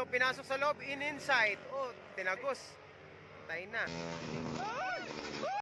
oh, pinasok sa loob, in inside. Oh, tinagos. Tayo na. Kaya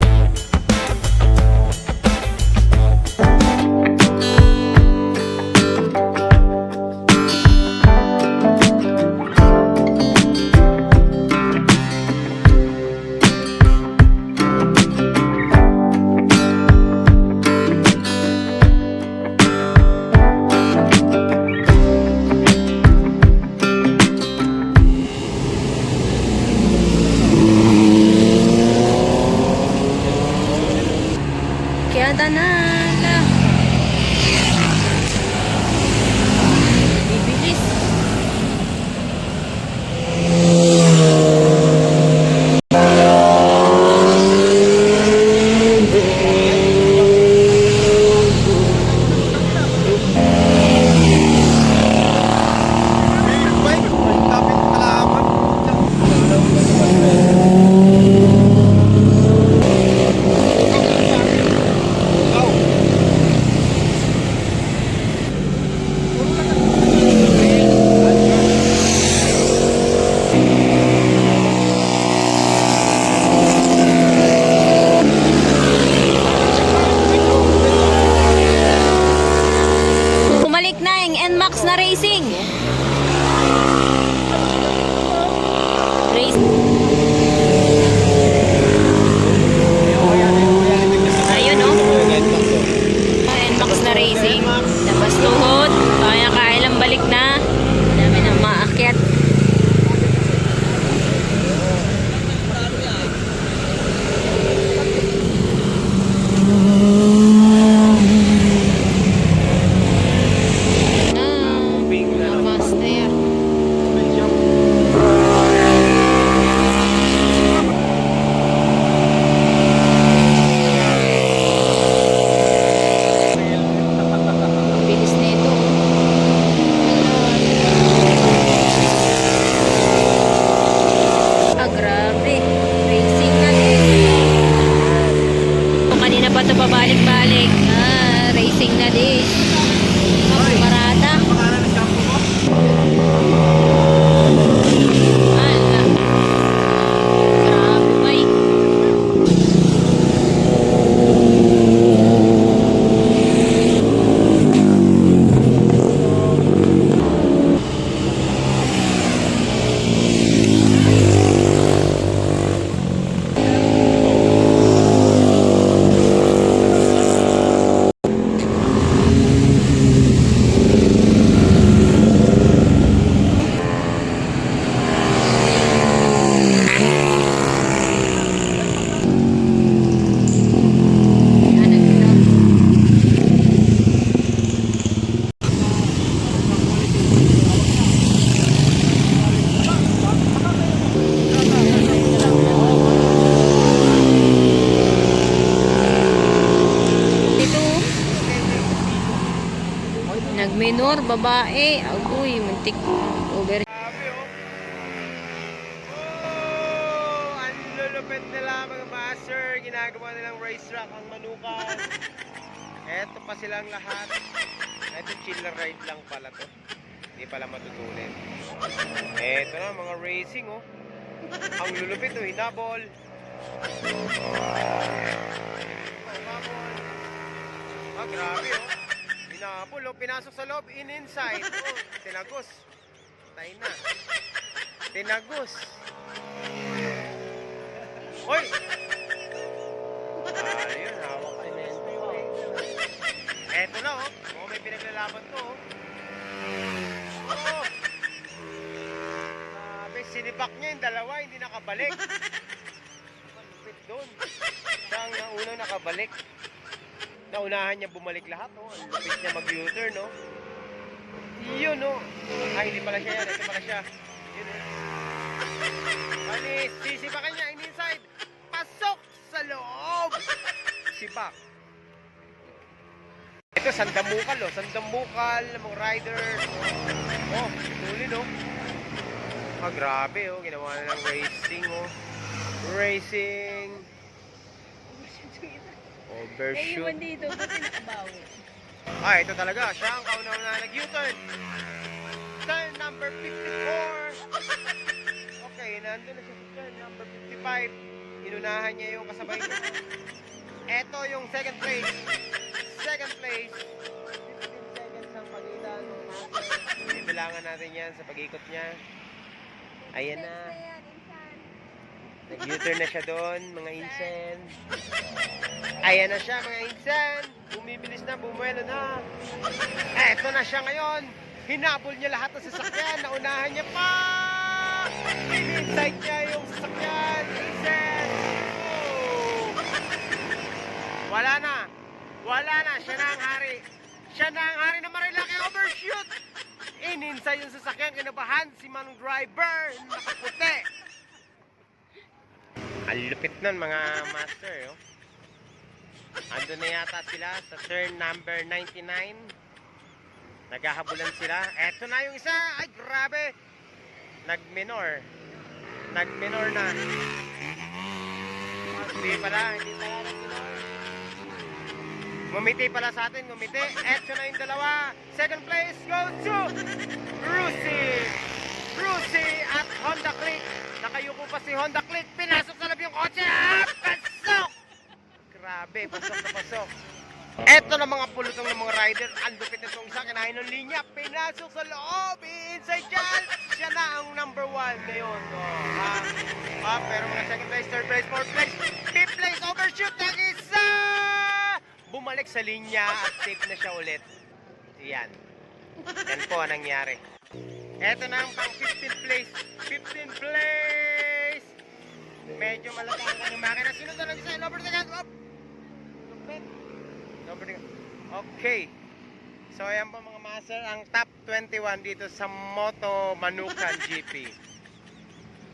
babae. Agoy, muntik. Over. Oh. Oh, ang lulupit nila mga master. Ginagawa nilang racetrack ang manukan. Eto pa silang lahat. Eto chiller ride lang pala to. Hindi pala matutunin. Eto na mga racing oh. Ang lulupit oh, hinabol. Ah, grabe oh. Hinabol oh, pinasok sa loob, in inside. Oh, tinagos. Tayo na. Tinagos. Hoy! Ayun, hawak ka na Eto na oh. Oh, may pinaglalaban to oh. Oo. Sabi, sinipak niya yung dalawa, hindi nakabalik. Malupit doon. Siya ang unang nakabalik. Naunahan niya bumalik lahat oh. Ang lupit niya mag-U-turn oh. Yun oh. Ay, hindi pala siya yan. Ito pala siya. Yun oh. Alis, sisipakan niya in inside. Pasok sa loob. Sipak. Ito, sandamukal oh. Sandamukal, mga rider. Oh, tuli no. Ah, grabe oh. Ginawa na ng racing oh. Racing. Overshoot. dito, buti nakabawi. Ah, ito talaga. Siya ang kauna-una nag-U-turn. Turn number 54. nandun na siya sa turn number 55. Inunahan niya yung kasabay niya. Ito yung second place. Second place. 15 seconds ang pagitan. Bibilangan natin yan sa pag-ikot niya. Ayan na. Nag-U-turn na siya doon, mga insen. Ayan na siya, mga insen. Bumibilis na, bumuelo na. Eto na siya ngayon. Hinabol niya lahat ng sasakyan. Naunahan niya pa. In-inside niya yung sasakyan. Insen. Oh. Wala na. Wala na. Siya na ang hari. Siya na ang hari na marilaki overshoot. In-inside yung sasakyan. Kinabahan si Manong Driver. Nakaputi. Ang lupit nun mga master. Oh. Ando na yata sila sa turn number 99. Naghahabulan sila. Eto na yung isa. Ay, grabe. Nag-minor. Nag-minor na. Hindi pala. Hindi pala nag-minor. Ngumiti pala sa atin. Ngumiti. Eto na yung dalawa. Second place goes to Rusi. Rusi at Honda Click. Nakayuko pa si Honda Click. Loob yung kotse. Ah, pasok! Grabe, pasok na pasok. Eto na mga pulutong ng mga rider. Ang lupit na itong isa. Kinahin ng linya. Pinasok sa loob. Inside dyan. Siya na ang number one ngayon. Oh, ha? Ah, pero mga second place, third place, fourth place, fifth place, overshoot ng isa! Bumalik sa linya at safe na siya ulit. Yan. Yan po ang nangyari. Eto na ang pang 15th place. 15th place! Medyo malatangan yung makina. Sino to nag-isa? Over the gun. Up! Lupit. Over the gun. Okay. So ayan po mga master, ang top 21 dito sa Moto Manukan GP.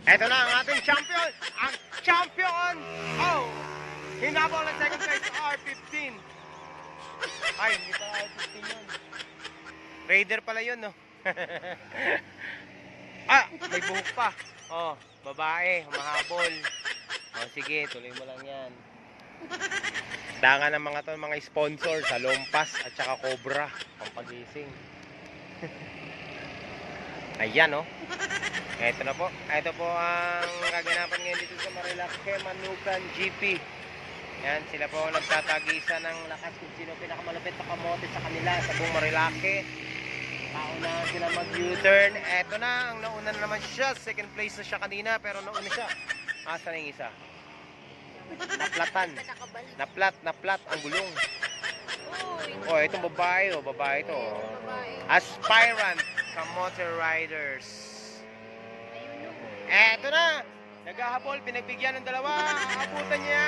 Eto na ang ating champion! Ang champion! Oh! Hinabol ng second place R15. Ay, hindi pala R15 yun. Raider pala yun, no? ah, may buhok pa. Oh, babae, humahabol. Oh, sige, tuloy mo lang yan. Dangan ng mga to, mga sponsor sa Lompas at saka Cobra, pampagising. Ayan, oh. Ito na po. Ito po ang kaganapan ngayon dito sa Marilake Manukan GP. Yan, sila po ang nagtatagisa ng lakas kung sino pinakamalupit na kamote sa kanila sa buong Marilake. Nauna sila mag-U-turn. Eto na, ang nauna na naman siya. Second place na siya kanina, pero nauna siya. Asa na yung isa? Naplatan. Naplat, naplat ang gulong. Oh, itong babae, oh, babae to. oh. Aspirant Kamote Riders. Eto na! Naghahabol, pinagbigyan ng dalawa. Abutan niya!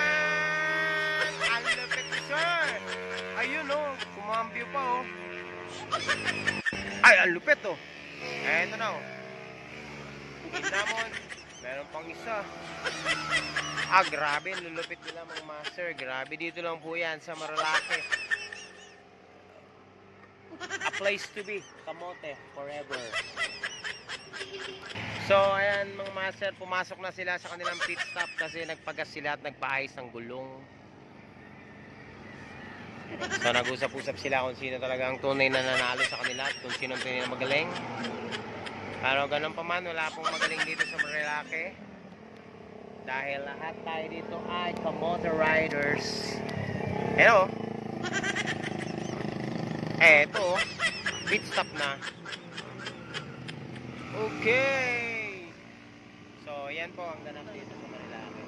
Ang lapit ni sir! Ayun oh, kumambyo pa oh. Ay, ang lupit oh. Eto na oh. Namon, meron pang isa. Ah, grabe, lulupit nila mga master. Grabe, dito lang po yan sa Maralake. A place to be, Kamote, forever. So, ayan mga master, pumasok na sila sa kanilang pit stop kasi nagpagas sila at nagpaayos ng gulong. So, nag-usap-usap sila kung sino talaga ang tunay na nanalo sa kanila at kung sino ang tunay na magaling. Pero ganun pa man, wala pong magaling dito sa Marilake. Dahil lahat tayo dito ay Kamote Riders. Hello. Eh, ito, oh. pit stop na. Okay. So, yan po ang ganap dito sa Marilake.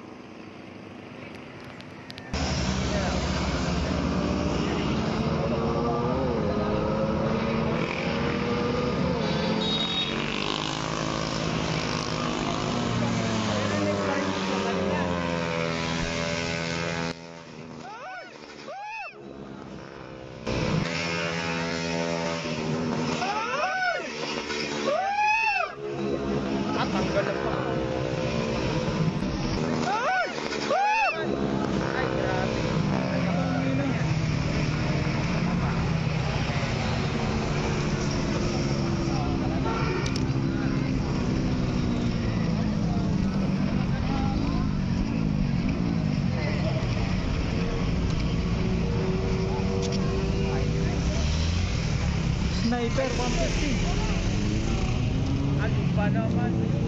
At tanggal lang pa. Ay, grabe. Sniper 150. Ano ba naman?